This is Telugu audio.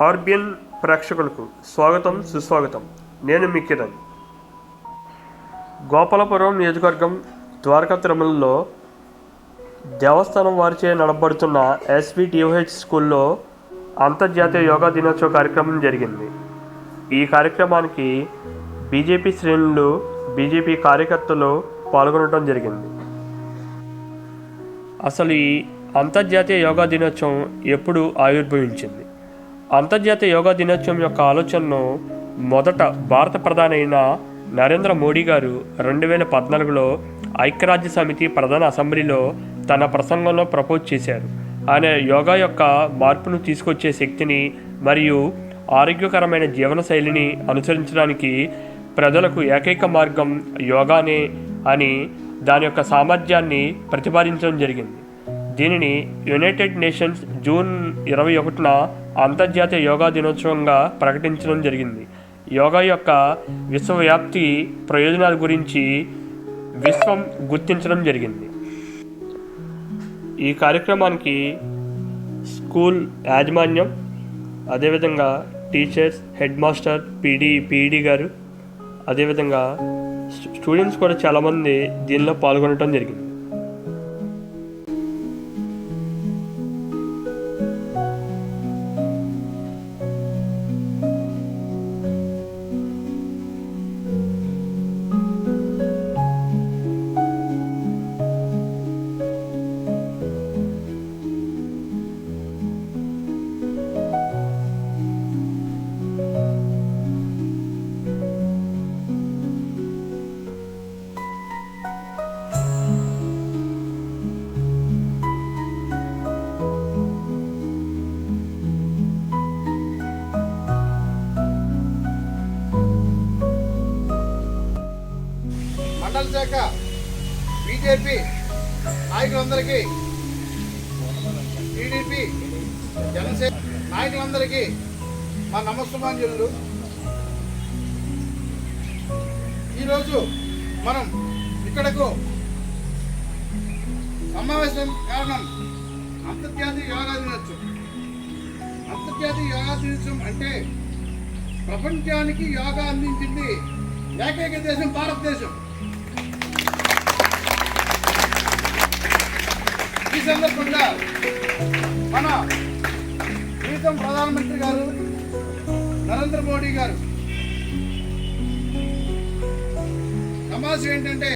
ఆర్బియన్ ప్రేక్షకులకు స్వాగతం సుస్వాగతం. నేను మీ కిరణ్. గోపాలపురం నియోజకవర్గం ద్వారకా తిరుమలలో దేవస్థానం వారిచే నడబడుతున్న ఎస్విటిఓహెచ్ స్కూల్లో అంతర్జాతీయ యోగా దినోత్సవ కార్యక్రమం జరిగింది. ఈ కార్యక్రమానికి బీజేపీ శ్రేణులు బీజేపీ కార్యకర్తలు పాల్గొనడం జరిగింది. అసలు ఈ అంతర్జాతీయ యోగా దినోత్సవం ఎప్పుడు ఆవిర్భవించింది? అంతర్జాతీయ యోగా దినోత్సవం యొక్క ఆలోచనను మొదట భారత ప్రధాని అయిన నరేంద్ర మోడీ గారు రెండు వేల పద్నాలుగులో ఐక్యరాజ్య సమితి ప్రధాన అసెంబ్లీలో తన ప్రసంగంలో ప్రపోజ్ చేశారు. ఆయన యోగా యొక్క మార్పును తీసుకొచ్చే శక్తిని మరియు ఆరోగ్యకరమైన జీవన శైలిని అనుసరించడానికి ప్రజలకు ఏకైక మార్గం యోగానే అని దాని యొక్క సామర్థ్యాన్ని ప్రతిపాదించడం జరిగింది. దీనిని యునైటెడ్ నేషన్స్ జూన్ ఇరవై ఒకటిన అంతర్జాతీయ యోగా దినోత్సవంగా ప్రకటించడం జరిగింది. యోగా యొక్క విశ్వవ్యాప్తి ప్రయోజనాల గురించి విశ్వం గుర్తించడం జరిగింది. ఈ కార్యక్రమానికి స్కూల్ యాజమాన్యం అదేవిధంగా teachers head master PD PED గారు అదేవిధంగా స్టూడెంట్స్ కూడా చాలామంది దీనిలో పాల్గొనడం జరిగింది. మండల శాఖ బీజేపీ నాయకులందరికీ టీడీపీ జనసేన నాయకులందరికీ మా నమస్సుమాంజులు. ఈరోజు మనం ఇక్కడకు సమావేశం కారణం అంతర్జాతీయ యోగా దినోత్సవం. అంతర్జాతీయ యోగా దినోత్సవం అంటే ప్రపంచానికి యోగా అందించింది ఏకైక దేశం భారతదేశం. ఈ సందర్భంగా మన ప్రీతం ప్రధానమంత్రి గారు నరేంద్ర మోడీ గారు. సమాజం ఏంటంటే